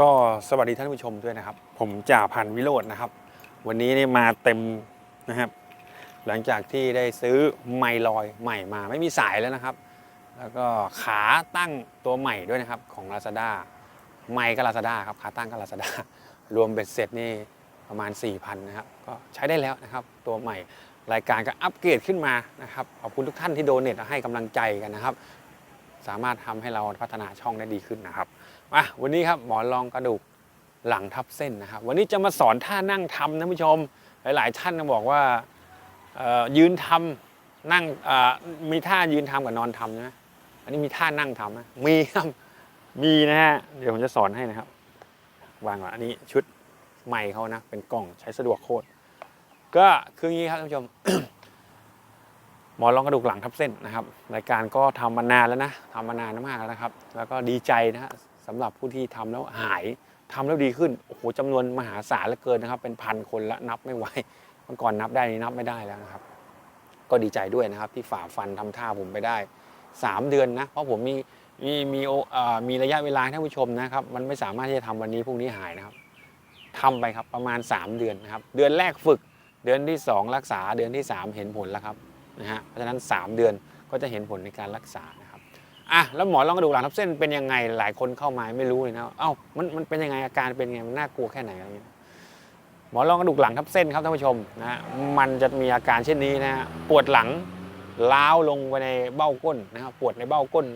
ก็สวัสดีท่านผู้ชมด้วยนะครับ ผมจ่าพันวิโรจน์นะครับ วันนี้นี่มาเต็มนะครับ หลังจากที่ได้ซื้อไมลอยใหม่มาไม่มีสายแล้วนะครับ แล้วก็ขาตั้งตัวใหม่ด้วยนะครับของ Lazada ไมก็ Lazada ครับขาตั้งก็ Lazada รวมเบ็ดเสร็จนี่ประมาณ 4,000นะครับก็ใช้ได้แล้วนะครับ ตัวใหม่รายการก็อัปเกรดขึ้นมานะครับขอบคุณทุกท่านที่โดเนทให้กำลังใจกันนะครับ สามารถทำให้เราพัฒนาช่องได้ดีขึ้นนะครับ มาวันนี้ครับหมอนรองกระดูกหลังทับเส้นนะครับ วันนี้จะมาสอนท่านั่งทำนะผู้ชม หลาย ๆ ท่านบอกว่ายืนทำนั่งมีท่ายืนทำกับนอนทำใช่ไหมอันนี้มีท่านั่งทำไหมมีครับมีนะฮะเดี๋ยวผมจะสอนให้นะครับ วางก่อนอันนี้ชุดใหม่เขานะ เป็นกล่องใช้สะดวกโคตรก็คืออย่างนี้ครับท่านผู้ชมหมอรองกระดูกหลังทับเส้นนะครับรายการก็ทำมานานแล้วนะทำมานานมากแล้วนะครับ แล้วก็ดีใจนะฮะ สำหรับผู้ที่ทำแล้วหายทำแล้วดีขึ้นโอ้โหจำนวนมหาศาลเหลือเกินนะครับ เป็นพันคนละนับไม่ไหวเมื่อก่อนนับได้นี่นับไม่ได้แล้วนะครับ ก็ดีใจด้วยนะครับที่ฝ่าฟันทำท่าผมไปได้ 3 เดือนนะ เพราะผมมีมีมีโอเอ่อมีระยะเวลาท่านผู้ชมนะครับ มันไม่สามารถที่จะทำวันนี้พรุ่งนี้หายนะครับทำไปครับประมาณ 3 เดือนนะครับ เดือนแรกฝึก เดือนที่ 2 รักษาเดือนที่ 3 เห็นผลแล้วครับนะฮะเพราะฉะนั้น 3 เดือนก็จะเห็นผลในการรักษานะ อะแล้วหมอนรองกระดูกหลังทับเส้นเป็นยังไงหลายคนเข้ามาไม่รู้เลยนะเอ้ามันมันเป็นยังไงอาการเป็นยังไงมันน่ากลัวแค่ไหนอะไรอย่างเงี้ยหมอนรองกระดูกหลังทับเส้นครับท่านผู้ชมนะฮะมันจะมีอาการเช่นนี้นะฮะปวดหลังล้าวลงไปในเบ้าก้นนะครับปวดในเบ้าก้น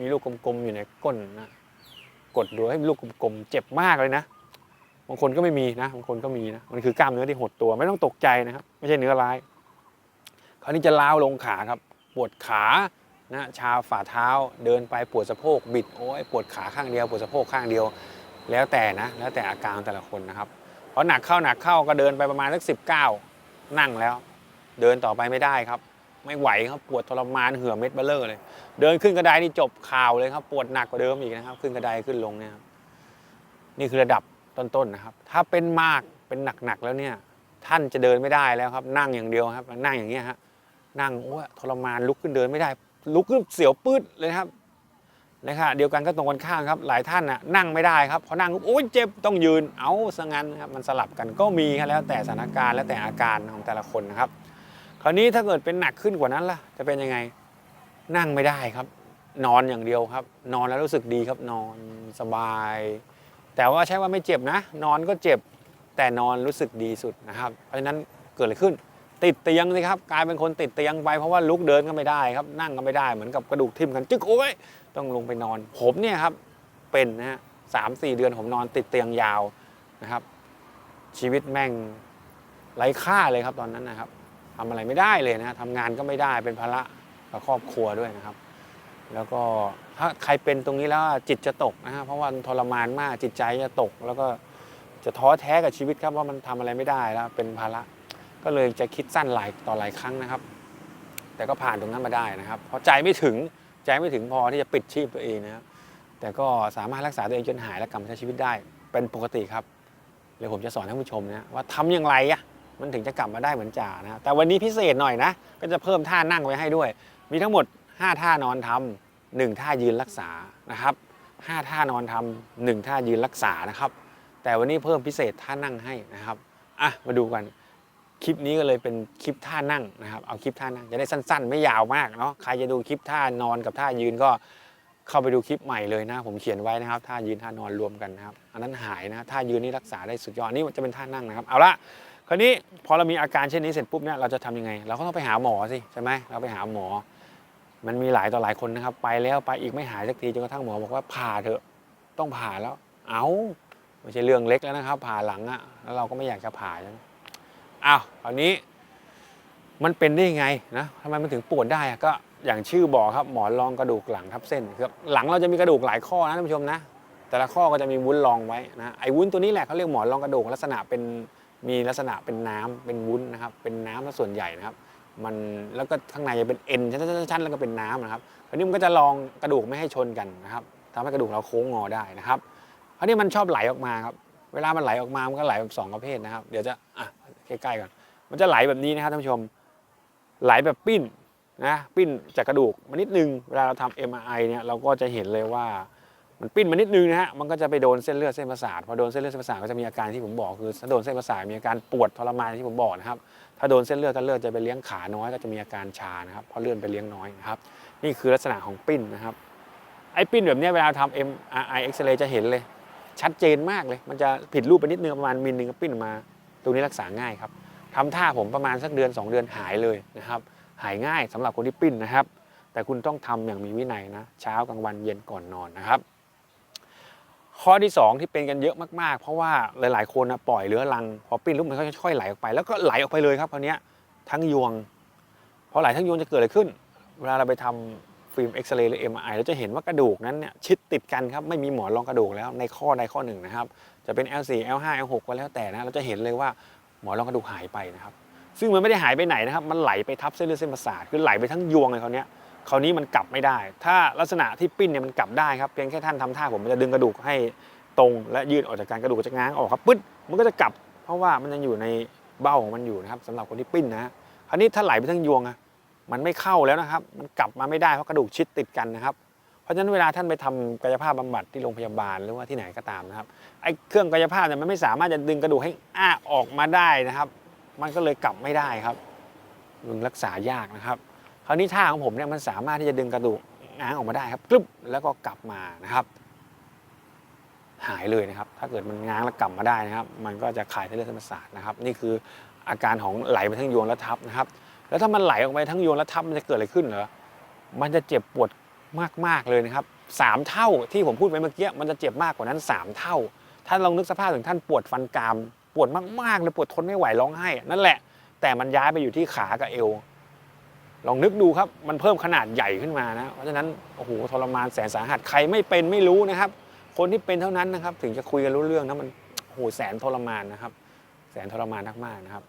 มีลูกกลมๆอยู่ในก้นนะกดดูให้ลูกกลมๆเจ็บมากเลยนะบางคนก็ไม่มีนะบางคนก็มีนะมันคือกล้ามเนื้อที่หดตัวไม่ต้องตกใจนะครับ ไม่ใช่เนื้อร้าย คราวนี้จะล้าวลงขาครับ ปวดขา นะชาฝ่าเท้าเดินไปปวดสะโพกบิดโอ้ยปวดขาข้างเดียวปวดสะโพกข้างเดียว แล้วแต่นะแล้วแต่อาการแต่ละคนนะครับพราะหนักเข้าหนักเข้าก็เดินไปประมาณสักสิบเก้านั่งแล้ว เดินต่อไปไม่ได้ครับ ไม่ไหวครับปวดทรมานเหือเม็ดเบลเลอร์เลย เดินขึ้นกระไดนี่จบข่าวเลยครับ ปวดหนักกว่าเดิมอีกนะครับ ขึ้นกระไดขึ้นลงเนี่ยนี่คือระดับต้นๆนะครับ ถ้าเป็นมากเป็นหนักๆแล้วเนี่ยท่านจะเดินไม่ได้แล้วครับ นั่งอย่างเดียวครับ นั่งอย่างเงี้ยฮะนั่งโอ้ยทรมานลุกขึ้นเดินไม่ได้ ลุกขึ้นเสียวปืดเลยครับนะครับเดียวกันก็ตรงกันข้ามครับ หลายท่านน่ะนั่งไม่ได้ครับพอนั่งโอ้ยเจ็บต้องยืนเอาซะงั้นครับมันสลับกันก็มีครับแล้วแต่สถานการณ์แล้วแต่อาการของแต่ละคนนะครับ คราวนี้ถ้าเกิดเป็นหนักขึ้นกว่านั้นล่ะ จะเป็นยังไงนั่งไม่ได้ครับ นอนอย่างเดียวครับ นอนแล้วรู้สึกดีครับนอนสบาย แต่ว่าใช่ว่าไม่เจ็บนะ นอนก็เจ็บแต่นอนรู้สึกดีสุดนะครับ เพราะฉะนั้นเกิดอะไรขึ้น ติดเตียงสิครับกลายเป็นคนติดเตียงไปเพราะว่าลุกเดินก็ไม่ได้ครับ นั่งก็ไม่ได้เหมือนกับกระดูกทิ่มกันจึ๊กโอ้ยต้องลงไปนอน ผมเนี่ยครับเป็นนะฮะสามสี่เดือนผมนอนติดเตียงยาวนะครับ ชีวิตแม่งไร้ค่าเลยครับตอนนั้นนะครับทำอะไรไม่ได้เลยนะทำงานก็ไม่ได้เป็นภาระกับครอบครัวด้วยนะครับ แล้วก็ถ้าใครเป็นตรงนี้แล้วจิตจะตกนะฮะเพราะว่าทรมานมากจิตใจจะตก แล้วก็จะท้อแท้กับชีวิตครับว่ามันทำอะไรไม่ได้แล้วเป็นภาระ ก็เลยจะคิดสั้นหลายต่อหลายครั้งนะครับ แต่ก็ผ่านตรงนั้นมาได้นะครับเพราะใจไม่ถึงใจไม่ถึงพอที่จะปิดชีพตัวเองนะครับ แต่ก็สามารถรักษาตัวเองจนหายและกลับมาใช้ชีวิตได้ เป็นปกติครับเดี๋ยวผมจะสอนท่านผู้ชมนะว่าทำอย่างไรอะมันถึงจะกลับมาได้เหมือนจ่านะแต่วันนี้พิเศษหน่อยนะก็จะเพิ่มท่านั่งไว้ให้ด้วย มีทั้งหมด 5 ท่านอนทำหนึ่งท่ายืนรักษานะครับห้าท่านอนทำหนึ่งท่ายืนรักษานะครับ แต่วันนี้เพิ่มพิเศษท่านั่งให้นะครับอะมาดูกัน คลิปนี้ก็เลยเป็นคลิปท่านั่งนะครับเอาคลิปท่านั่งจะได้สั้น ๆ ไม่ยาวมากเนาะใครจะดูคลิปท่านอนกับท่ายืนก็เข้าไปดูคลิปใหม่เลยนะ ผมเขียนไว้นะครับท่ายืนท่านอนรวมกันนะครับอันนั้นหายนะท่ายืนนี่รักษาได้สุดยอดอันนี่จะเป็นท่านั่งนะครับเอาละคราวนี้พอเรามีอาการเช่นนี้เสร็จปุ๊บเนี่ยเราจะทำยังไง เราก็ต้องไปหาหมอสิใช่ไหมเราไปหาหมอ มันมีหลายต่อหลายคนนะครับ ไปแล้วไปอีกไม่หายสักทีจนกระทั่งหมอบอกว่าผ่าเถอะต้องผ่าแล้ว เอาไม่ใช่เรื่องเล็กแล้วนะครับ ผ่าหลังอะแล้วเราก็ไม่อยากจะผ่าใช่ไหม อ้าวคราวนี้มันเป็นได้ยังไงนะทำไมมันถึงปวดได้ก็อย่างชื่อบอกครับหมอนรองกระดูกหลังทับเส้นครับหลังเราจะมีกระดูกหลายข้อนะท่านผู้ชมนะ แต่ละข้อก็จะมีวุ้นรองไว้นะไอ้วุ้นตัวนี้แหละเขาเรียกหมอนรองกระดูกลักษณะเป็นมีลักษณะเป็นน้ำเป็นวุ้นนะครับ เป็นน้ำซะส่วนใหญ่นะครับ มันแล้วก็ข้างในจะเป็นเอ็นชั้นๆๆแล้วก็เป็นน้ำนะครับคราวนี้มันก็จะรองกระดูกไม่ให้ชนกันนะครับทำให้กระดูกเราโค้งงอได้นะครับคราวนี้มันชอบไหลออกมาครับเวลามันไหลออกมามันก็ไหลแบบสองประเภทนะครับ เดี๋ยวจะอะ ใกล้ๆก่อนมันจะไหลแบบนี้นะครับท่านผู้ชม ไหลแบบปิ้นนะปิ้นจากกระดูกมานิดนึงเวลาเราทำ MRI เนี่ยเราก็จะเห็นเลยว่ามันปิ้นมานิดนึงนะฮะมันก็จะไปโดนเส้นเลือดเส้นประสาทพอโดนเส้นเลือดเส้นประสาทก็จะมีอาการที่ผมบอกคือถ้าโดนเส้นประสาทมีอาการปวดทรมานที่ผมบอกนะครับถ้าโดนเส้นเลือดถ้าเลือดจะไปเลี้ยงขาน้อยก็จะมีอาการชานะครับเพราะเลือดไปเลี้ยงน้อยนะครับนี่คือลักษณะของปิ้นนะครับไอ้ปิ้นแบบนี้เวลาทำ MRI X-ray จะเห็นเลย ชัดเจนมากเลย มันจะผิดรูปไปนิดนึงประมาณมิลนึงก็ปิ้นมา ตรงนี้รักษาง่ายครับทำท่าผมประมาณสักเดือน 2 เดือนหายเลยนะครับหายง่ายสำหรับคนที่ปิ้นนะครับ แต่คุณต้องทำอย่างมีวินัยนะ เช้ากลางวันเย็นก่อนนอนนะครับ ข้อที่ 2 ที่เป็นกันเยอะมากๆ เพราะว่าหลายๆ คนนะปล่อยเรื้อรัง พอปิ้นลูกมันก็ค่อยๆไหลออกไป แล้วก็ไหลออกไปเลยครับคราวเนี้ยทั้งยวงพอไหลทั้งยวงจะเกิดอะไรขึ้น เวลาเราไปทำฟิล์มเอ็กซเรย์หรือ MRI เราจะเห็นว่ากระดูกนั้นเนี่ยชิดติดกันครับไม่มีหมอนรองกระดูกแล้วในข้อใดข้อหนึ่งนะครับ จะเป็น L4 L5 L6 ก็แล้วแต่นะเราจะเห็นเลยว่าหมอนรองกระดูกหายไปนะครับ ซึ่งมันไม่ได้หายไปไหนนะครับ มันไหลไปทับเส้นเลือดเส้นประสาทคือไหลไปทั้งยวงเลยคราวนี้คราวนี้มันกลับไม่ได้ ถ้าลักษณะที่ปิ้นเนี่ยมันกลับได้ครับเพียงแค่ท่านทำท่าผมมันจะดึงกระดูกให้ตรงและยืดออกจากการกระดูกจะง้างออกครับปึ๊ดมันก็จะกลับ เพราะว่ามันยังอยู่ในเบ้าของมันอยู่นะครับสำหรับคนที่ปิ้นนะคราวนี้ถ้าไหลไปทั้งยวงอะมันไม่เข้าแล้วนะครับ มันกลับมาไม่ได้เพราะกระดูกชิดติดกันนะครับเราะฉะนั้นเวลาท่านไปทำกายภาพบำบัดที่โรงพยาบาลหรือว่าที่ไหนก็ตามนะครับไอ้เครื่องกายภาพเนี่ยมันไม่สามารถจะดึงกระดูกให้อ้าออกมาได้นะครับ มันก็เลยกลับไม่ได้ครับมันรักษายากนะครับ คราวนี้ท่าของผมเนี่ยมันสามารถที่จะดึงกระดูกง้างออกมาได้ครับกรึบแล้วก็กลับมานะครับ หายเลยนะครับ ถ้าเกิดมันง้างแล้วกลับมาได้นะครับ มันก็จะคลายเส้เลือดเส้นประสาทนะครับ นี่คืออาการของไหลไปทั้งยวงและทับนะครับ แล้วถ้ามันไหลออกไปทั้งยวงและทับมันจะเกิดอะไรขึ้นเหรอมันจะเจ็บปวด มาก ๆ เลยนะครับสามเท่าที่ผมพูดไปเมื่อกี้มันจะเจ็บมากกว่านั้น 3 เท่า ท่านลองนึกสภาพถึงท่านปวดฟันกราม ปวดมากๆเลยปวดทนไม่ไหวร้องไห้ นั่นแหละ แต่มันย้ายไปอยู่ที่ขากับเอว ลองนึกดูครับ มันเพิ่มขนาดใหญ่ขึ้นมานะ เพราะฉะนั้นโอ้โหทรมานแสนสาหัสใครไม่เป็นไม่รู้นะครับ คนที่เป็นเท่านั้นนะครับ ถึงจะคุยกันรู้เรื่องนะมันโอ้โหแสนทรมานนะครับ แสนทรมานมากๆนะครับ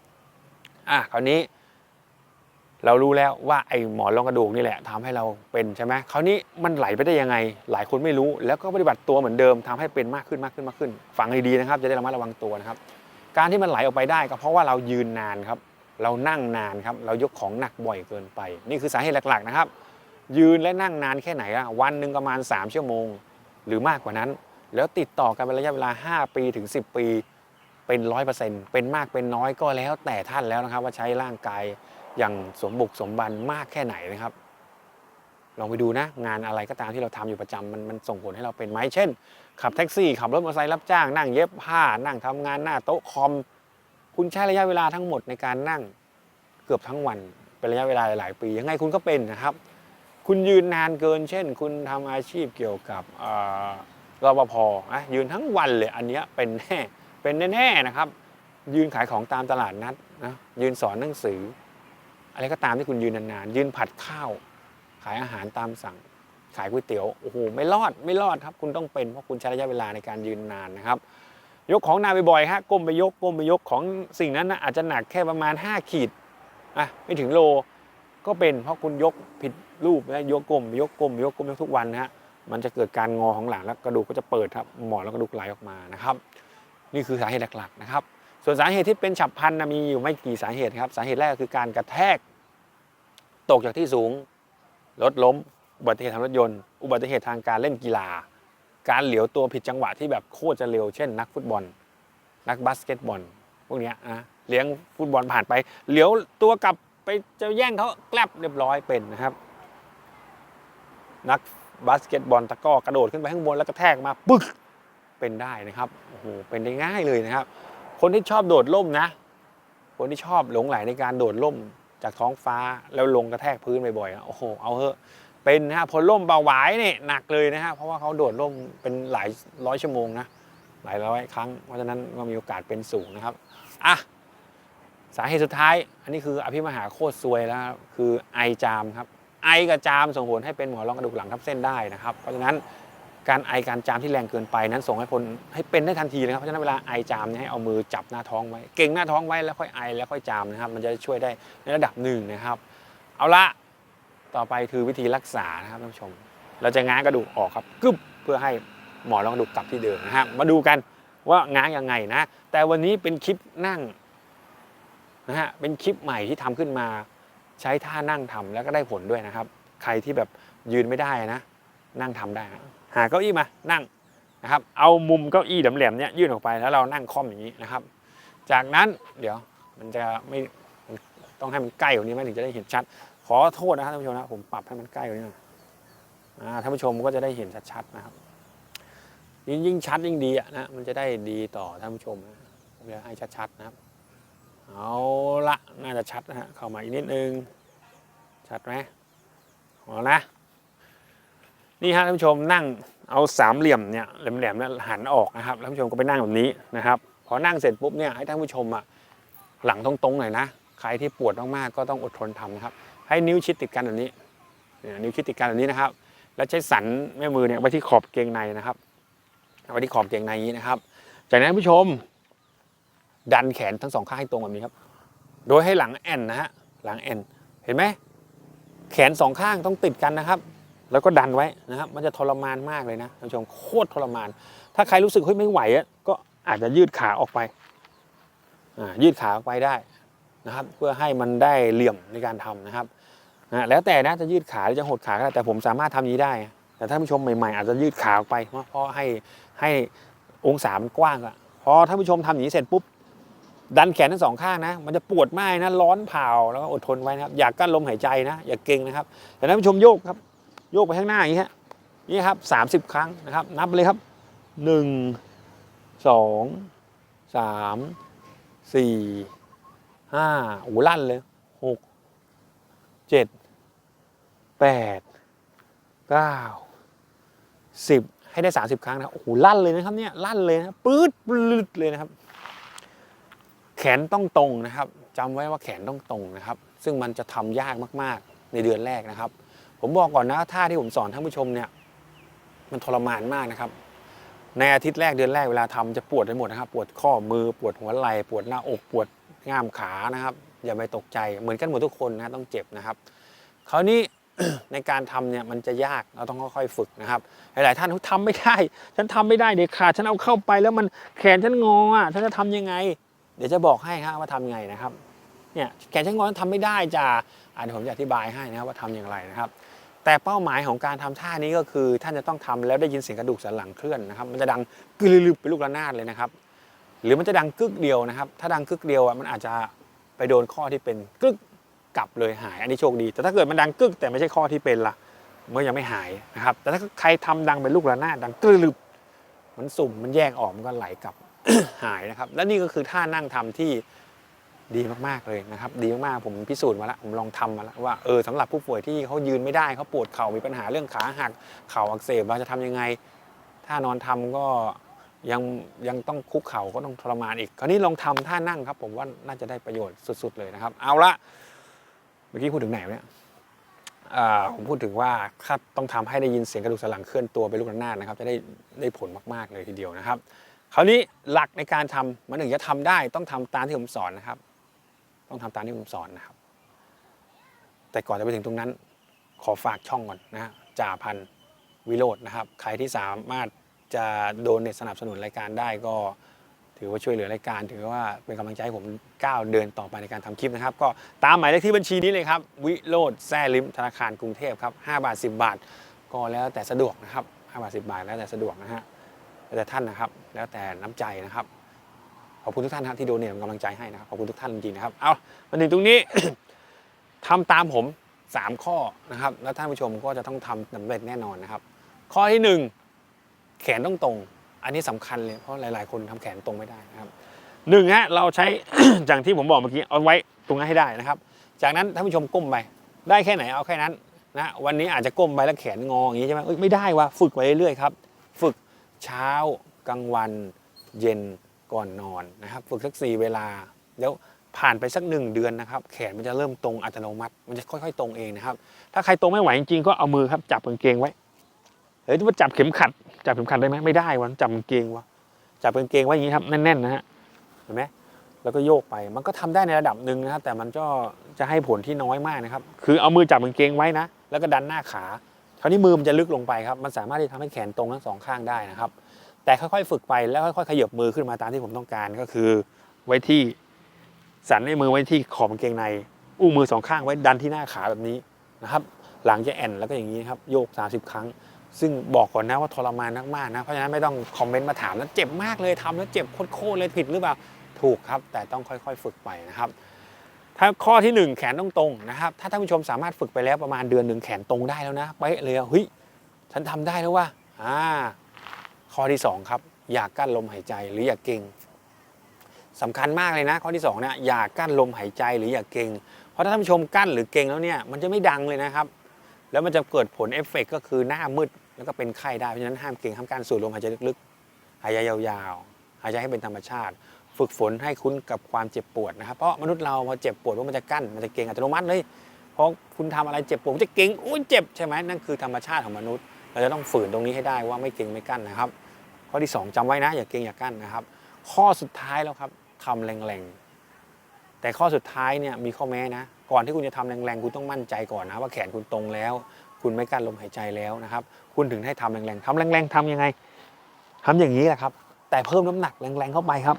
อะคราวนี้ เรารู้แล้วว่าไอ้หมอนรองกระดูกนี่แหละทำให้เราเป็นใช่ไหมคราวนี้มันไหลไปได้ยังไง หลายคนไม่รู้ แล้วก็ปฏิบัติตัวเหมือนเดิมทำให้เป็นมากขึ้นมากขึ้นมากขึ้น ฟังดีๆนะครับ จะได้ระมัดระวังตัวนะครับ การที่มันไหลออกไปได้ก็เพราะว่าเรายืนนานครับ เรานั่งนานครับ เรายกของหนักบ่อยเกินไป นี่คือสาเหตุหลักๆนะครับ ยืนและนั่งนานแค่ไหนอะวันหนึ่งประมาณ 3 ชั่วโมง หรือมากกว่านั้น แล้วติดต่อกันเป็นระยะเวลา 5 ปีถึง 10 ปี เป็นร้อยเปอร์เซ็นต์เป็นมากเป็นน้อยก็แล้วแต่ท่านแล้วนะครับ ว่าใช้ร่างกาย อย่างสมบุกสมบันมากแค่ไหนนะครับ ลองไปดูนะ งานอะไรก็ตามที่เราทำอยู่ประจำมันมันส่งผลให้เราเป็นไหมเช่น ขับแท็กซี่ ขับรถมอเตอร์ไซค์รับจ้างนั่งเย็บผ้า นั่งทำงานหน้าโต๊ะคอม คุณใช้ระยะเวลาทั้งหมดในการนั่งเกือบทั้งวันเป็นระยะเวลาหลายปี ยังไงคุณก็เป็นนะครับ คุณยืนนานเกิน เช่น คุณทำอาชีพเกี่ยวกับรปภนะยืนทั้งวันเลยอันนี้เป็นแน่เป็นแน่ๆนะครับ ยืนขายของตามตลาดนัดนะยืนสอนหนังสือ อะไรก็ตามที่คุณยืนนานๆยืนผัดข้าว ขายอาหารตามสั่ง ขายก๋วยเตี๋ยวโอ้โหไม่รอดไม่รอดครับ คุณต้องเป็นเพราะคุณใช้ระยะเวลาในการยืนนานนะครับ ยกของนานบ่อยๆฮะก้มไปยกก้มไปยกของสิ่งนั้นนะอาจจะหนักแค่ประมาณ 5 ขีดอะไม่ถึงโลก็เป็นเพราะคุณยกผิดรูปนะยกก้มยกก้มยกก้มยกทุกวันนะฮะมันจะเกิดการงอของหลังแล้วกระดูกก็จะเปิดครับหมอนแล้วกระดูกไหลออกมานะครับ นี่คือสาเหตุหลักๆนะครับ ส่วนสาเหตุที่เป็นฉับพลันนะมีอยู่ไม่กี่สาเหตุครับ สาเหตุแรกคือการกระแทก ตกจากที่สูง รถล้ม อุบัติเหตุทางรถยนต์ อุบัติเหตุทางการเล่นกีฬา การเหลียวตัวผิดจังหวะที่แบบโคตรจะเร็ว เช่น นักฟุตบอล นักบาสเกตบอล พวกเนี้ยนะเลี้ยงฟุตบอลผ่านไปเหลียวตัวกลับไปจะแย่งเขาแกลบเรียบร้อยเป็นนะครับ นักบาสเกตบอลตะก้อกระโดดขึ้นไปข้างบนแล้วกระแทกมาปึ๊กเป็นได้นะครับโอ้โหเป็นได้ง่ายเลยนะครับ คนที่ชอบโดดร่มนะ คนที่ชอบหลงไหลในการโดดร่มจากท้องฟ้าแล้วลงกระแทกพื้นบ่อยๆนะโอ้โหเอาเถอะเป็นนะฮะพอร่มเบาหวายเนี่ยหนักเลยนะฮะเพราะว่าเขาโดดร่มเป็นหลายร้อยชั่วโมงนะหลายร้อยครั้ง เพราะฉะนั้นก็มีโอกาสเป็นสูงนะครับอะสาเหตุสุดท้าย อันนี้คืออภิมหาโคตรซวยแล้วคือไอจามครับไอกับจามส่งผลให้เป็นหมอนรองกระดูกหลังทับเส้นได้นะครับ เพราะฉะนั้น การไอการจามที่แรงเกินไปนั้นส่งให้ผลให้เป็นได้ทันทีนะครับเพราะฉะนั้นเวลาไอจามเนี่ยให้เอามือจับหน้าท้องไว้ เก่งหน้าท้องไว้แล้วค่อยไอแล้วค่อยจามนะครับ มันจะช่วยได้ในระดับหนึ่งนะครับ เอาละต่อไปคือวิธีรักษานะครับท่านผู้ชม เราจะง้างกระดูกออกครับกึบเพื่อให้หมอนรองกระดูกกลับที่เดิมนะฮะมาดูกันว่าง้างยังไงนะ แต่วันนี้เป็นคลิปนั่งนะฮะเป็นคลิปใหม่ที่ทำขึ้นมาใช้ท่านั่งทำแล้วก็ได้ผลด้วยนะครับ ใครที่แบบยืนไม่ได้นะ นั่งทำได้นะ หาเก้าอี้มานั่งนะครับเอามุมเก้าอี้แหลมๆเนี่ยยื่นออกไปแล้วเรานั่งค่อมอย่างนี้นะครับ จากนั้นเดี๋ยวมันจะไม่ต้องให้มันใกล้กว่านี้ไหมถึงจะได้เห็นชัด ขอโทษนะครับท่านผู้ชมนะผมปรับให้มันใกล้กว่านี้หน่อยท่านผู้ชมก็จะได้เห็นชัดๆนะครับ ยิ่งยิ่งชัดยิ่งดีอะนะมันจะได้ดีต่อท่านผู้ชมนะผมจะให้ชัดๆนะครับเอาละน่าจะชัดนะฮะเข้ามาอีกนิดนึง ชัดไหมพอนะ นี่ฮะท่านผู้ชมนั่งเอาสามเหลี่ยมเนี่ยแหลมๆเนี่ยหันออกนะครับท่านผู้ชมก็ไปนั่งแบบนี้นะครับพอนั่งเสร็จปุ๊บเนี่ยให้ท่านผู้ชมอะหลังตรงๆหน่อยนะใครที่ปวดมากๆก็ต้องอดทนทำนะครับให้นิ้วชิดติดกันแบบนี้เนี่ยนิ้วชิดติดกันแบบนี้นะครับ แล้วใช้สันแม่มือเนี่ยไว้ที่ขอบเกงในนะครับเอาไว้ที่ขอบเกงในนี้นะครับ จากนั้นท่านผู้ชม ดันแขนทั้งสองข้างให้ตรงแบบนี้ครับ โดยให้หลังแอนนะฮะหลังแอนเห็นไหมแขนสองข้างต้องติดกันนะครับ แล้วก็ดันไว้นะครับ มันจะทรมานมากเลยนะท่านผู้ชมโคตรทรมาน ถ้าใครรู้สึกเฮ้ยไม่ไหวอะก็อาจจะยืดขาออกไปอ่ายืดขาออกไปได้นะครับ เพื่อให้มันได้เหลี่ยมในการทำนะครับนะแล้วแต่นะจะยืดขาหรือจะหดขาก็ได้แต่ผมสามารถทำอย่านี้ได้ แต่ท่านผู้ชมใหม่ๆ อาจจะยืดขาออกไป เพราะให้ให้องศามันกว้างอะพอท่านผู้ชมทำอย่างนี้เสร็จปุ๊บดันแขนทั้งสองข้างนะ มันจะปวดมากนะ ร้อนเผาแล้วก็อดทนไว้นะครับ อย่ากกั้นลมหายใจนะ อย่าเก่งนะครับ แต่ท่านผู้ชมโยกครับ โยกไปข้างหน้าอย่างนี้ฮะนี่ครับสามสิบครั้งนะครับ นับเลยครับหนึ่งสองสามสี่ห้าโอ้โหลั่นเลยหกเจ็ดแปดเก้าสิบให้ได้สามสิบครั้งนะโอ้โหลั่นเลยนะครับเนี่ยลั่นเลยนะปื๊ดปลืดเลยนะครับ แขนต้องตรงนะครับจำไว้ว่าแขนต้องตรงนะครับ ซึ่งมันจะทำยากมาก ๆ ในเดือนแรกนะครับ ผมบอกก่อนนะท่าที่ผมสอนท่านผู้ชมเนี่ยมันทรมานมากนะครับ ในอาทิตย์แรกเดือนแรกเวลาทำจะปวดไปหมดนะครับ ปวดข้อมือปวดหัวไหล่ปวดหน้าอกปวดง่ามขานะครับ อย่าไปตกใจเหมือนกันหมดทุกคนนะต้องเจ็บนะครับคราวนี้ในการทำเนี่ยมันจะยากเราต้องค่อยๆฝึกนะครับ หลายๆท่านทำไม่ได้ ฉันทำไม่ได้เด็ดขาดฉันเอาเข้าไปแล้วมันแขนฉันงออะฉันจะทำยังไง เดี๋ยวจะบอกให้ครับว่าทำยังไงนะครับเนี่ยแขนช่างอนทำไม่ได้จ้าอ่าเดี๋ยวผมจะอธิบายให้นะครับว่าทำอย่างไรนะครับ แต่เป้าหมายของการทำท่านี้ก็คือ ท่านจะต้องทำแล้วได้ยินเสียงกระดูกสันหลังเคลื่อนนะครับ มันจะดังกึลืบเป็นลูกระนาดเลยนะครับ หรือมันจะดังกึกเดียวนะครับ ถ้าดังกึกเดียวอะมันอาจจะไปโดนข้อที่เป็นกึกกลับเลยหาย อันนี้โชคดี แต่ถ้าเกิดมันดังกึกแต่ไม่ใช่ข้อที่เป็นล่ะมันยังไม่หายนะครับ แต่ถ้าใครทำดังเป็นลูกระนาดดังกึลืบมันสุ่มมันแยกออกมันก็ไหลกลับหายนะครับ และนี่ก็คือท่านั่งทำที่ ดีมากๆเลยนะครับ ดีมากๆผมพิสูจน์มาแล้วผมลองทำมาแล้วว่าเออสำหรับผู้ป่วยที่เขายืนไม่ได้เขาปวดเข่ามีปัญหาเรื่องขาหักเข่าอักเสบเราจะทำยังไง ถ้านอนทำก็ยังยังต้องคุกเข่าก็ต้องทรมานอีก คราวนี้ลองทำท่านั่งครับ ผมว่าน่าจะได้ประโยชน์สุด ๆ เลยนะครับ เอาละเมื่อกี้พูดถึงไหนเนี่ยผมพูดถึงว่าถ้าต้องทำให้ได้ยินเสียงกระดูกสันหลังเคลื่อนตัวเป็นลูกระนาดนะครับ จะได้ได้ผลมากๆเลยทีเดียวนะครับ คราวนี้หลักในการทำมันถึงจะทำได้ต้องทำตามที่ผมสอนนะครับ ต้องทำตามที่ผมสอนนะครับ แต่ก่อนจะไปถึงตรงนั้น ขอฝากช่องก่อนนะฮะจ่าพันวิโรจน์นะครับ ใครที่สามารถจะโดนเนสนับสนุนรายการได้ก็ถือว่าช่วยเหลือรายการ ถือว่าเป็นกำลังใจให้ผมก้าวเดินต่อไปในการทำคลิปนะครับ ก็ตามหมายเลขที่บัญชีนี้เลยครับ วิโรจน์แซ่ลิมธนาคารกรุงเทพครับ5บาท 10 บาท ก็แล้วแต่สะดวกนะครับ5บาท 10 บาทแล้วแต่สะดวกนะฮะแล้วแต่ท่านนะครับ แล้วแต่น้ำใจนะครับ ขอบคุณทุกท่านครับที่โดเนทเป็นกำลังใจให้นะครับขอบคุณทุกท่านจริงๆนะครับเอามาถึงตรงนี้ทำตามผม 3 ข้อนะครับ แล้วท่านผู้ชมก็จะต้องทำสำเร็จแน่นอนนะครับ ข้อที่ 1 แขนต้องตรง อันนี้สำคัญเลยเพราะหลาย ๆ คนทำแขนตรงไม่ได้นะครับหนึ่งฮะเราใช้อย่างที่ผมบอกเมื่อกี้เอาไว้ตรงนั้นให้ได้นะครับ จากนั้นท่านผู้ชมก้มไปได้แค่ไหนเอาแค่นั้นนะวันนี้อาจจะก้มไปแล้วแขนงออย่างนี้ใช่ไหมไม่ได้ว่ะฝึกไปเรื่อยๆครับ ฝึกเช้ากลางวัน เย็น ก่อนนอนนะครับฝึกสักสี่เวลา แล้วผ่านไปสักหนึ่งเดือนนะครับ แขนมันจะเริ่มตรงอัตโนมัติ มันจะค่อย ๆ ตรงเองนะครับ ถ้าใครตรงไม่ไหวจริงๆก็เอามือครับจับกางเกงไว้เฮ้ยว่าจับเข็มขัด จับเข็มขัดได้ไหมไม่ได้วันจับกางเกงวะจับกางเกงไว้อย่างนี้ครับแน่นๆนะฮะเห็นไหมแล้วก็โยกไปมันก็ทำได้ในระดับหนึ่งนะครับ แต่มันก็จะให้ผลที่น้อยมากนะครับ คือเอามือจับกางเกงไว้นะ แล้วก็ดันหน้าขาคราวนี้มือมันจะลึกลงไปครับ มันสามารถที่ทำให้แขนตรงทั้งสองข้างได้นะครับ แต่ค่อยๆ ฝึกไปแล้วค่อยๆขยับมือขึ้นมาตามที่ผมต้องการก็คือ ไว้ที่สันในมือไว้ที่ขอบกางเกงในอู้มือสองข้างไว้ดันที่หน้าขาแบบนี้นะครับหลังจะแอนแล้วก็อย่างนี้ครับโยก 30 ครั้ง ซึ่งบอกก่อนนะว่าทรมานมากๆนะเพราะฉะนั้นไม่ต้องคอมเมนต์มาถามนะเจ็บมากเลยทำแล้วเจ็บโคตรๆเลยผิดหรือเปล่าถูกครับ แต่ต้องค่อยๆ ฝึกไปนะครับ ถ้าข้อที่หนึ่งแขนต้องตรงนะครับ ถ้าท่านผู้ชมสามารถฝึกไปแล้วประมาณเดือนหนึ่งแขนตรงได้แล้วนะเป๊ะเลยเฮ้ยฉันทำได้แล้วว่าอ่า ข้อที่สองครับ อย่ากกั้นลมหายใจหรืออย่าเก่งสำคัญมากเลยนะ ข้อที่สองเนี่ยอย่ากกั้นลมหายใจหรืออย่าเก่ง เพราะถ้าท่านผู้ชมกั้นหรือเก่งแล้วเนี่ยมันจะไม่ดังเลยนะครับ แล้วมันจะเกิดผลเอฟเฟกต์ก็คือหน้ามืดแล้วก็เป็นไข้ได้เพราะฉะนั้นห้ามเก่งห้ามการสูดลมหายใจลึกๆ หายใจยาวๆ หายใจให้เป็นธรรมชาติ ฝึกฝนให้คุ้นกับความเจ็บปวดนะครับ เพราะมนุษย์เราพอเจ็บปวดว่ามันจะกั้นมันจะเก่งอัตโนมัติเลยเพราะคุณทำอะไรเจ็บปวดจะเก่งอุ้ยเจ็บใช่ไหมนั่นคือธรรมชาติของมนุษย์ เราจะต้องฝืนตรงนี้ให้ได้ว่าไม่เก่งไม่กั้นนะครับ ข้อที่ 2จำไว้นะ อย่าเก่งอย่ากั้นนะครับ ข้อสุดท้ายแล้วครับทำแรงๆ แต่ข้อสุดท้ายเนี่ยมีข้อแม้นะ ก่อนที่คุณจะทำแรงๆ คุณต้องมั่นใจก่อนนะว่าแขนคุณตรงแล้ว คุณไม่กั้นลมหายใจแล้วนะครับ คุณถึงให้ทำแรงๆทำแรงๆทำยังไงทำอย่างนี้แหละครับ แต่เพิ่มน้ำหนักแรงๆเข้าไปครับ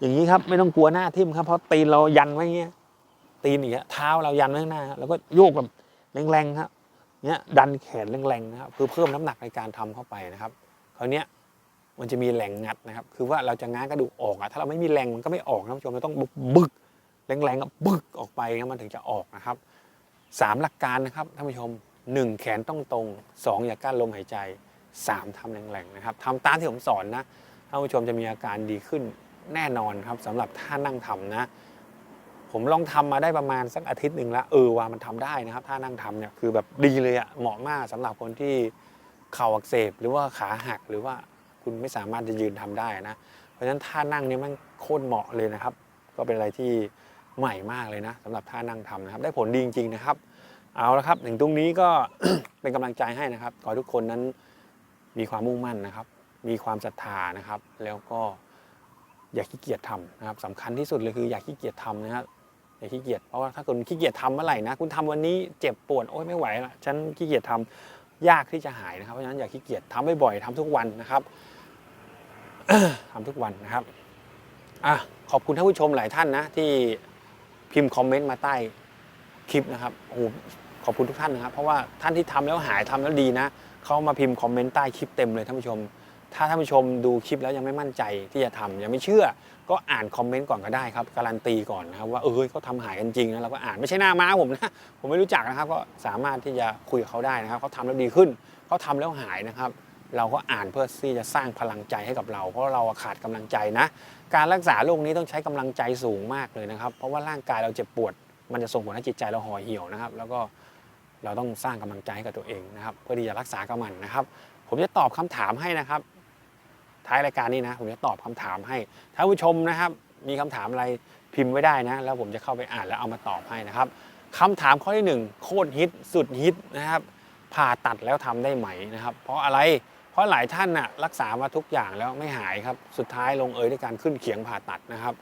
อย่างนี้ครับไม่ต้องกลัวหน้าทิ่มครับเพราะตีนเรายันไว้เงี้ยตีนอย่างเงี้ยเท้าเรายันไว้ข้างหน้าครับแล้วก็โยกแบบแรงๆครับเนี้ยดันแขนแรงๆนะครับคือเพิ่มน้ำหนักในการทำเข้าไปนะครับคราวเนี้ย มันจะมีแรงงัดนะครับ คือว่าเราจะง้างกระดูกออกอะถ้าเราไม่มีแรงมันก็ไม่ออกนะท่านผู้ชมเราต้องบึกแรงๆก็บึกออกไปนะมันถึงจะออกนะครับสามหลักการนะครับท่านผู้ชมหนึ่งแขนต้องตรงสองอย่ากั้นลมหายใจสามทำแรงๆนะครับทำตามที่ผมสอนนะท่านผู้ชมจะมีอาการดีขึ้นแน่นอนครับสำหรับท่านั่งทำนะ ผมลองทำมาได้ประมาณสักอาทิตย์หนึ่งแล้วเออว่ามันทำได้นะครับท่านั่งทำเนี่ยคือแบบดีเลยอะเหมาะมากสำหรับคนที่เข่าอักเสบหรือว่าขาหักหรือว่า คุณไม่สามารถจะยืนทำได้นะ เพราะฉะนั้นท่านั่งนี่มันโคตรเหมาะเลยนะครับ ก็เป็นอะไรที่ใหม่มากเลยนะสำหรับท่านั่งทำนะครับ ได้ผลดีจริงๆนะครับ เอาละครับ ถึงตรงนี้ก็เป็นกำลังใจให้นะครับ ขอทุกคนนั้นมีความมุ่งมั่นนะครับ มีความศรัทธานะครับ แล้วก็อย่าขี้เกียจทำนะครับสำคัญที่สุดเลยคืออย่าขี้เกียจทำนะครับอย่าขี้เกียจเพราะว่าถ้าคุณขี้เกียจทำเมื่อไหร่นะคุณทำวันนี้เจ็บปวดโอ๊ยไม่ไหวละฉันขี้เกียจทำยากที่จะหายนะครับเพราะฉะนั้นอย่าขี้เกียจทำบ่อยๆทำทุกวันนะครับ ทำทุกวันนะครับอะขอบคุณท่านผู้ชมหลายท่านนะ ที่พิมพ์คอมเมนต์มาใต้คลิปนะครับโอ้โหขอบคุณทุกท่านนะครับ เพราะว่าท่านที่ทำแล้วหายทำแล้วดีนะเขามาพิมพ์คอมเมนต์ใต้คลิปเต็มเลยท่านผู้ชม ถ้าท่านผู้ชมดูคลิปแล้วยังไม่มั่นใจที่จะทำยังไม่เชื่อ ก็อ่านคอมเมนต์ก่อนก็ได้ครับการันตีก่อนนะครับว่าเออเขาทำหายกันจริงนะเราก็อ่านไม่ใช่หน้าม้าผมนะผมไม่รู้จักนะครับ ก็สามารถที่จะคุยกับเขาได้นะครับเขาทำแล้วดีขึ้นเขาทำแล้วหายนะครับ เราก็อ่านเพื่อที่จะสร้างพลังใจให้กับเรา เพราะเราขาดกำลังใจนะ การรักษาโรคนี้ต้องใช้กำลังใจสูงมากเลยนะครับ เพราะว่าร่างกายเราเจ็บปวด มันจะส่งผลให้จิตใจเราห่อเหี่ยวนะครับ แล้วก็เราต้องสร้างกำลังใจให้กับตัวเองนะครับ เพื่อที่จะรักษากับมันนะครับ ผมจะตอบคำถามให้นะครับ ท้ายรายการนี้นะผมจะตอบคำถามให้ท่านผู้ชมนะครับ มีคำถามอะไรพิมพ์ไว้ได้นะ แล้วผมจะเข้าไปอ่านแล้วเอามาตอบให้นะครับคำถามข้อที่หนึ่งโคตรฮิตสุดฮิตนะครับผ่าตัดแล้วทำได้ไหมนะครับ เพราะอะไร เพราะหลายท่านน่ะรักษามาทุกอย่างแล้วไม่หายครับ สุดท้ายลงเอยด้วยการขึ้นเขียงผ่าตัดนะครับ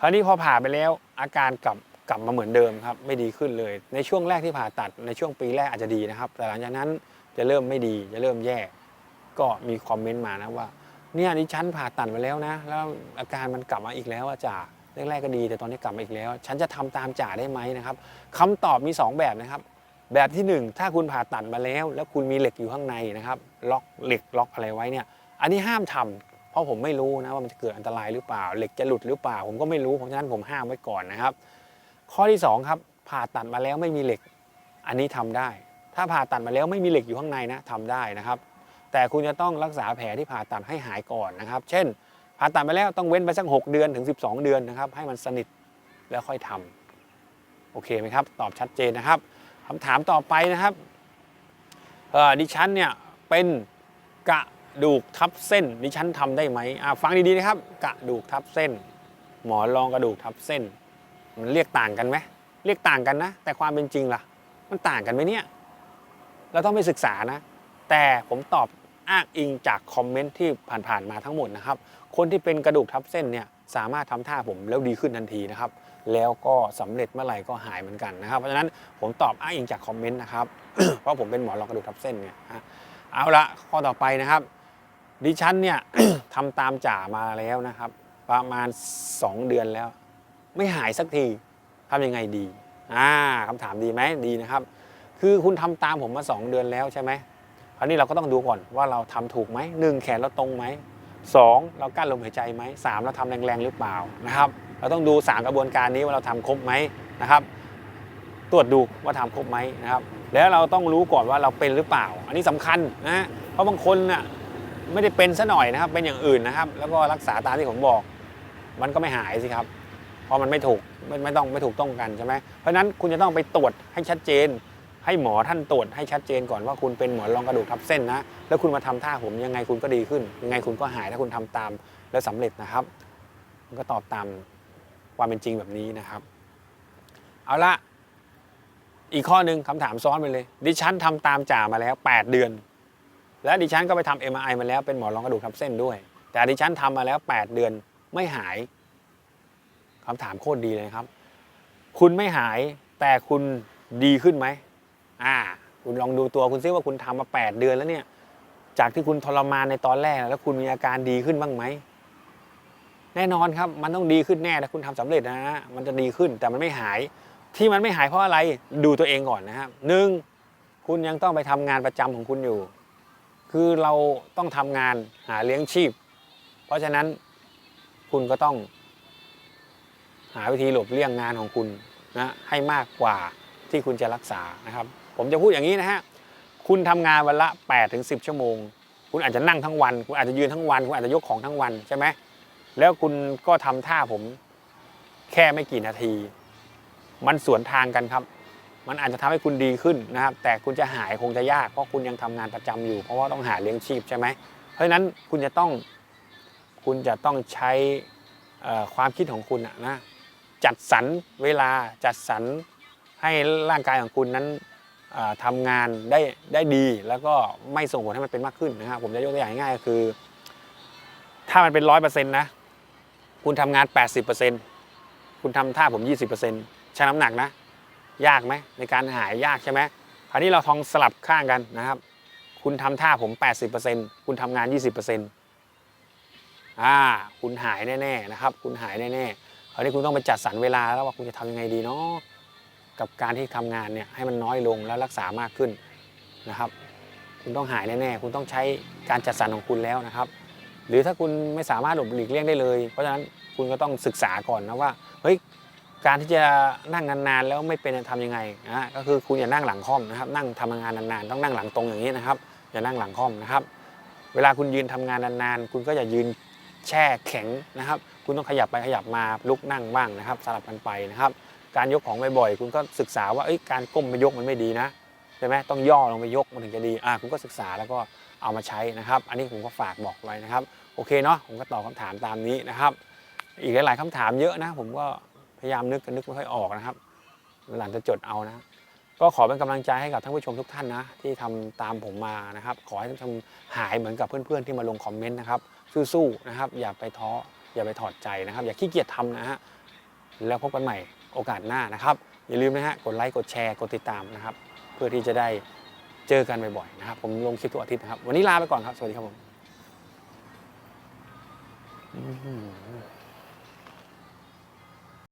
คราวนี้พอผ่าไปแล้วอาการกลับกลับมาเหมือนเดิมครับไม่ดีขึ้นเลย ในช่วงแรกที่ผ่าตัดในช่วงปีแรกอาจจะดีนะครับ แต่หลังจากนั้นจะเริ่มไม่ดีจะเริ่มแย่ ก็มีคอมเมนต์มานะว่าเนี่ยดิฉันผ่าตัดมาแล้วนะ แล้วอาการมันกลับมาอีกแล้วอะจ่าแรกๆก็ดี แต่ตอนนี้กลับมาอีกแล้ว ฉันจะทำตามจ่าได้ไหมนะครับคำตอบมี 2 แบบนะครับ แบบที่ 1 ถ้าคุณผ่าตัดมาแล้ว แล้วคุณมีเหล็กอยู่ข้างในนะครับล็อกเหล็กล็อกอะไรไว้เนี่ยอันนี้ห้ามทำเพราะผมไม่รู้นะว่ามันจะเกิดอันตรายหรือเปล่า เหล็กจะหลุดหรือเปล่า ผมก็ไม่รู้เพราะฉะนั้นผมห้ามไว้ก่อนนะครับ ข้อที่สองครับผ่าตัดมาแล้วไม่มีเหล็ก อันนี้ทำได้ ถ้าผ่าตัดมาแล้วไม่มีเหล็กอยู่ข้างในนะทำได้นะครับ แต่คุณจะต้องรักษาแผลที่ผ่าตัดให้หายก่อนนะครับ เช่น ผ่าตัดไปแล้วต้องเว้นไปสัก6เดือนถึง 12 เดือนนะครับให้มันสนิทแล้วค่อยทำโอเคไหมครับ ตอบชัดเจนนะครับ คำถามต่อไปนะครับดิฉันเนี่ยเป็นกระดูกทับเส้น ดิฉันทำได้ไหมฟังดีๆนะครับ กระดูกทับเส้น หมอรองกระดูกทับเส้น มันเรียกต่างกันไหมเรียกต่างกันนะ แต่ความเป็นจริงล่ะ มันต่างกันไหมเนี่ย เราต้องไปศึกษานะ แต่ผมตอบอ้างอิงจากคอมเมนต์ที่ผ่านๆมาทั้งหมดนะครับ คนที่เป็นกระดูกทับเส้นเนี่ยสามารถทำท่าผมแล้วดีขึ้นทันทีนะครับ แล้วก็สำเร็จเมื่อไหร่ก็หายเหมือนกันนะครับ เพราะฉะนั้นผมตอบอ้างอิงจากคอมเมนต์นะครับ เพราะผมเป็นหมอรองกระดูกทับเส้นเนี่ยเอาละข้อต่อไปนะครับ ดิฉันเนี่ยทำตามจ่ามาแล้วนะครับ ประมาณ 2 เดือนแล้ว ไม่หายสักทีทำยังไงดีอ่าคำถามดีไหมดีนะครับ คือคุณทำตามผมมา 2 เดือนแล้วใช่ไหมคราวนี้เราก็ต้องดูก่อนว่าเราทำถูกไหมหนึ่งแขนเราตรงไหม สองเรากั้นลมหายใจไหมสามเราทำแรงๆหรือเปล่านะครับ เราต้องดูสามกระบวนการนี้ว่าเราทำครบไหมนะครับ ตรวจดูว่าทำครบไหมนะครับ แล้วเราต้องรู้ก่อนว่าเราเป็นหรือเปล่า อันนี้สำคัญนะเพราะบางคนน่ะไม่ได้เป็นซะหน่อยนะครับ เป็นอย่างอื่นนะครับ แล้วก็รักษาตามที่ผมบอก มันก็ไม่หายสิครับเพราะมันไม่ถูกไม่ไม่ต้องไม่ถูกต้องกันใช่ไหมเพราะฉะนั้นคุณจะต้องไปตรวจให้ชัดเจน ให้หมอท่านตรวจให้ชัดเจนก่อนว่าคุณเป็นหมอนรองกระดูกทับเส้นนะ แล้วคุณมาทำท่าผมยังไงคุณก็ดีขึ้น ยังไงคุณก็หายถ้าคุณทำตามแล้วสำเร็จนะครับมันก็ตอบตามความเป็นจริงแบบนี้นะครับ เอาละอีกข้อหนึ่งคำถามซ้อนไปเลย ดิฉันทำตามจ่ามาแล้ว 8 เดือน และดิฉันก็ไปทำ MRI มาแล้วเป็นหมอรองกระดูกทับเส้นด้วย แต่ดิฉันทำมาแล้ว 8 เดือนไม่หายคำถามโคตรดีเลยครับ คุณไม่หายแต่คุณดีขึ้นไหม อ่า คุณลองดูตัวคุณซิว่าคุณทำมา 8 เดือนแล้วเนี่ย จากที่คุณทรมานในตอนแรกแล้วคุณมีอาการดีขึ้นบ้างไหม แน่นอนครับ มันต้องดีขึ้นแน่ถ้าคุณทำสำเร็จนะฮะ มันจะดีขึ้นแต่มันไม่หาย ที่มันไม่หายเพราะอะไร ดูตัวเองก่อนนะครับหนึ่งคุณยังต้องไปทำงานประจำของคุณอยู่ คือเราต้องทำงานหาเลี้ยงชีพ เพราะฉะนั้นคุณก็ต้อง หาวิธีหลบเลี่ยงงานของคุณนะให้มากกว่าที่คุณจะรักษานะครับ ผมจะพูดอย่างนี้นะฮะ คุณทำงานวันละ8ถึง10ชั่วโมง คุณอาจจะนั่งทั้งวัน คุณอาจจะยืนทั้งวัน คุณอาจจะยกของทั้งวันใช่ไหม แล้วคุณก็ทำท่าผมแค่ไม่กี่นาที มันสวนทางกันครับ มันอาจจะทำให้คุณดีขึ้นนะครับ แต่คุณจะหายคงจะยาก เพราะคุณยังทำงานประจำอยู่ เพราะว่าต้องหาเลี้ยงชีพใช่ไหม เพราะฉะนั้นคุณจะต้อง คุณจะต้องใช้ความคิดของคุณนะ จัดสรรเวลา จัดสรรให้ร่างกายของคุณนั้น ทำางานได้ได้ดีแล้วก็ไม่ส่งผลให้มันเป็นมากขึ้นนะครับผมจะยกตัวอย่างง่ายๆก็คือ ถ้ามันเป็นร้อยเปอร์เซ็นต์นะ คุณทำงาน80%คุณทำท่าผม20%ชั่งน้ำหนักนะ ยากไหมในการหายยากใช่ไหมคราวนี้เราทองสลับข้างกันนะครับ คุณทำท่าผม80%คุณทำงาน20%อ่าคุณหายแน่ๆนะครับ คุณหายแน่ๆคราวนี้คุณต้องไปจัดสรรเวลาแล้วว่าคุณจะทำยังไงดีเนาะ กับการที่ทำงานเนี่ยให้มันน้อยลงแล้วรักษามากขึ้นนะครับ คุณต้องหายแน่ๆคุณต้องใช้การจัดสรรของคุณแล้วนะครับ หรือถ้าคุณไม่สามารถหลบหลีกเลี่ยงได้เลย เพราะฉะนั้นคุณก็ต้องศึกษาก่อนนะว่าเฮ้ยการที่จะนั่งนานๆแล้วไม่เป็นจะทำยังไงนะก็คือคุณอย่านั่งหลังค่อมนะครับ นั่งทำงานนานๆ ต้องนั่งหลังตรงอย่างนี้นะครับอย่านั่งหลังค่อมนะครับ เวลาคุณยืนทำงานนานๆ คุณก็อย่ายืนแช่แข็งนะครับ คุณต้องขยับไปขยับมาลุกนั่งบ้างนะครับ สลับกันไปนะครับ การยกของบ่อยๆคุณก็ศึกษาว่าการก้มไปยกมันไม่ดีนะใช่ไหมต้องย่อลงไปยกมันถึงจะดีอ่าคุณก็ศึกษาแล้วก็เอามาใช้นะครับ อันนี้ผมก็ฝากบอกไว้นะครับ โอเคเนาะผมก็ตอบคำถามตามนี้นะครับ อีกหลายๆคำถามเยอะนะ ผมก็พยายามนึกกันนึกไม่ค่อยออกนะครับหลังจะจดเอานะ ก็ขอเป็นกำลังใจให้กับท่านผู้ชมทุกท่านนะ ที่ทำตามผมมานะครับ ขอให้ท่านผู้ชมหายเหมือนกับเพื่อนๆที่มาลงคอมเมนต์นะครับสู้ๆนะครับ อย่าไปท้ออย่าไปถอดใจนะครับ อย่าขี้เกียจทำนะฮะแล้วพบกันใหม่ โอกาสหน้านะครับ อย่าลืมนะฮะกดไลค์กดแชร์กดติดตามนะครับ เพื่อที่จะได้เจอกันบ่อยๆนะครับผมลงคลิปทุกอาทิตย์นะครับ วันนี้ลาไปก่อนครับ สวัสดีครับผม